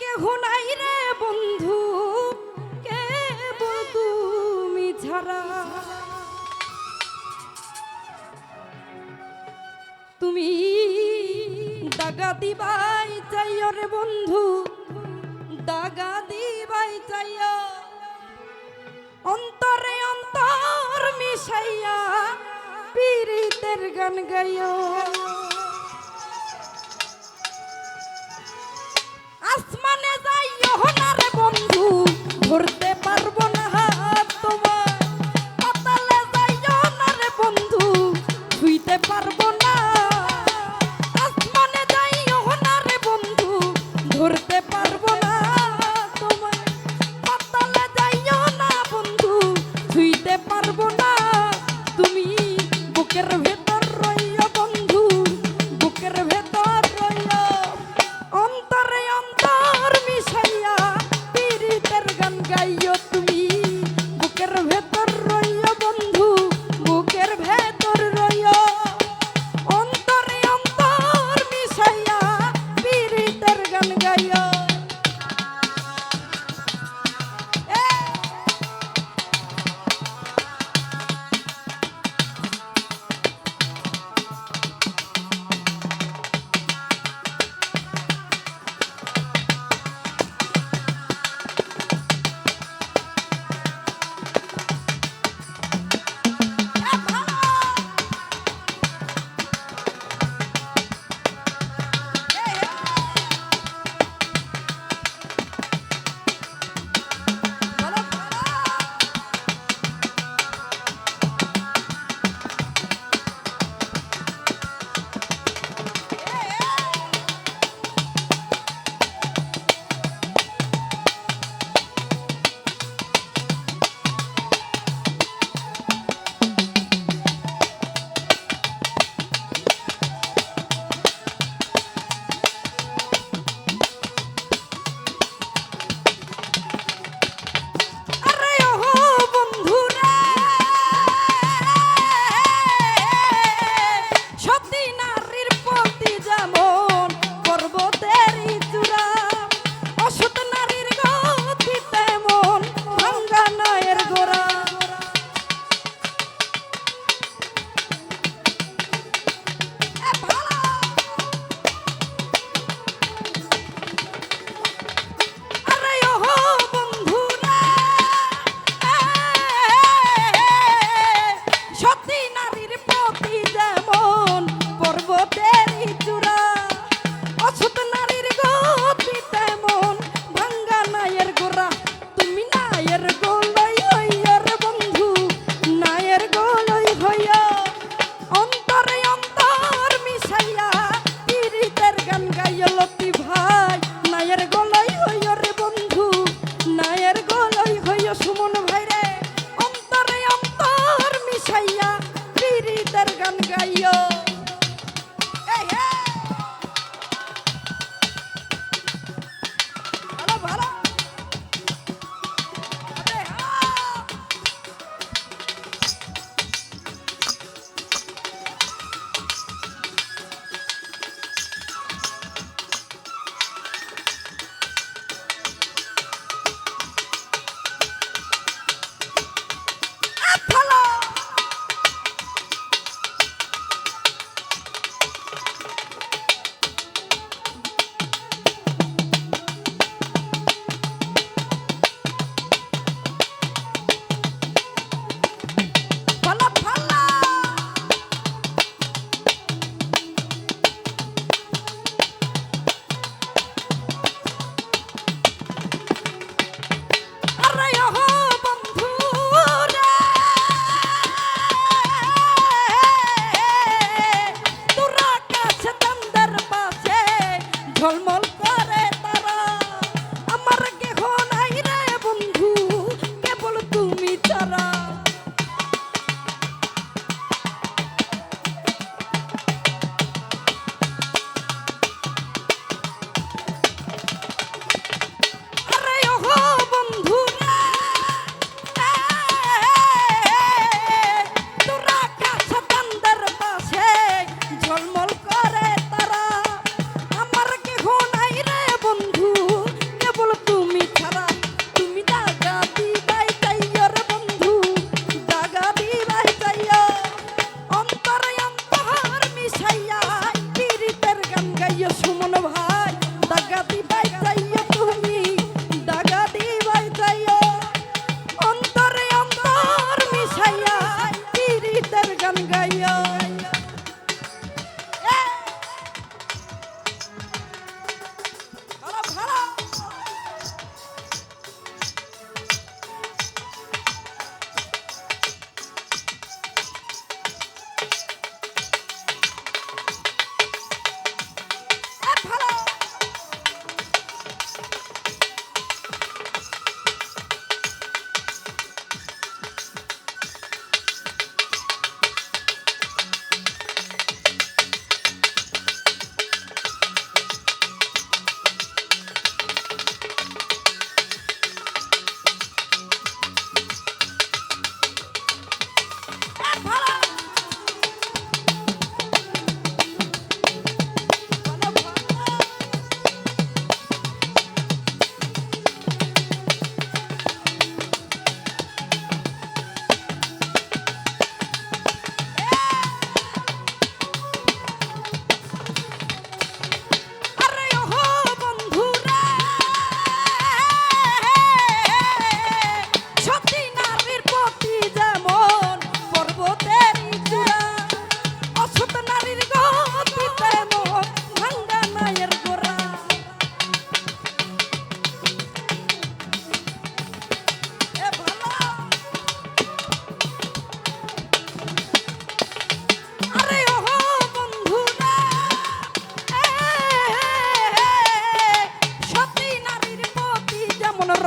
কেহ নাই রে বন্ধু কে তুমি ছাড়া। তুমি দাগা দিবাই চাইও রে বন্ধু, দাগা দিবাই চাইও। অন্তরে অন্তর মিশাইয়া পীড়িতের গান গাইয়া গাইও মন ভাই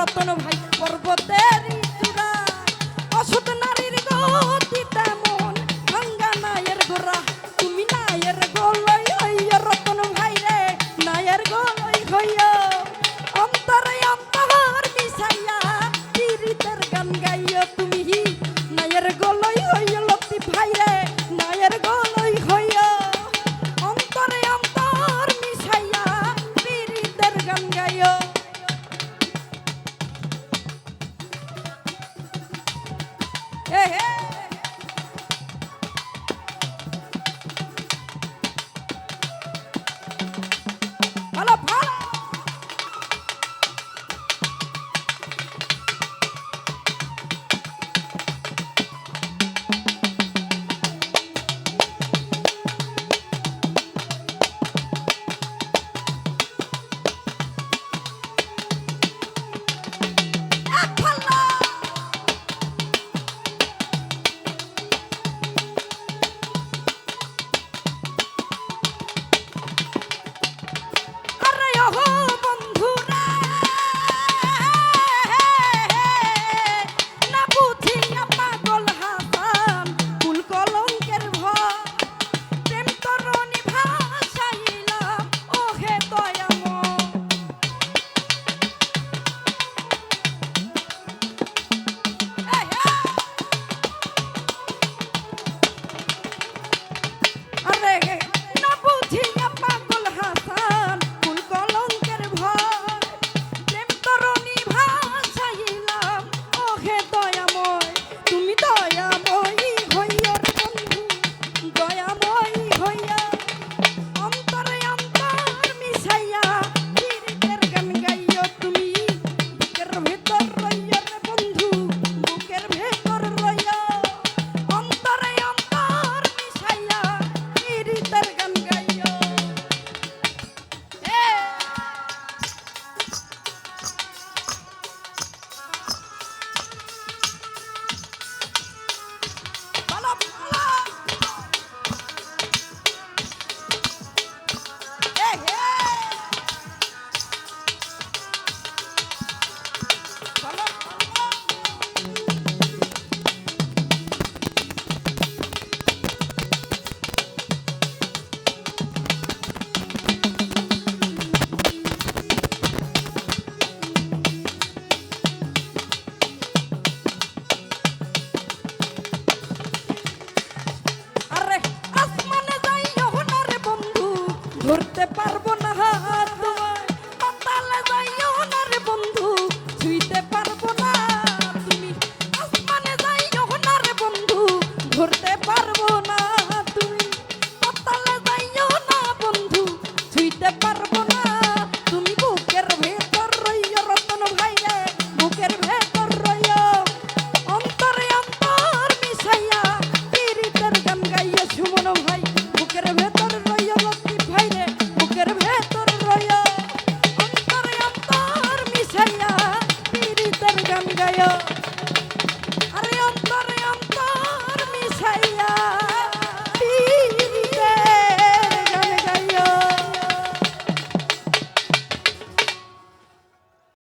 রতন ভাই পর্বতের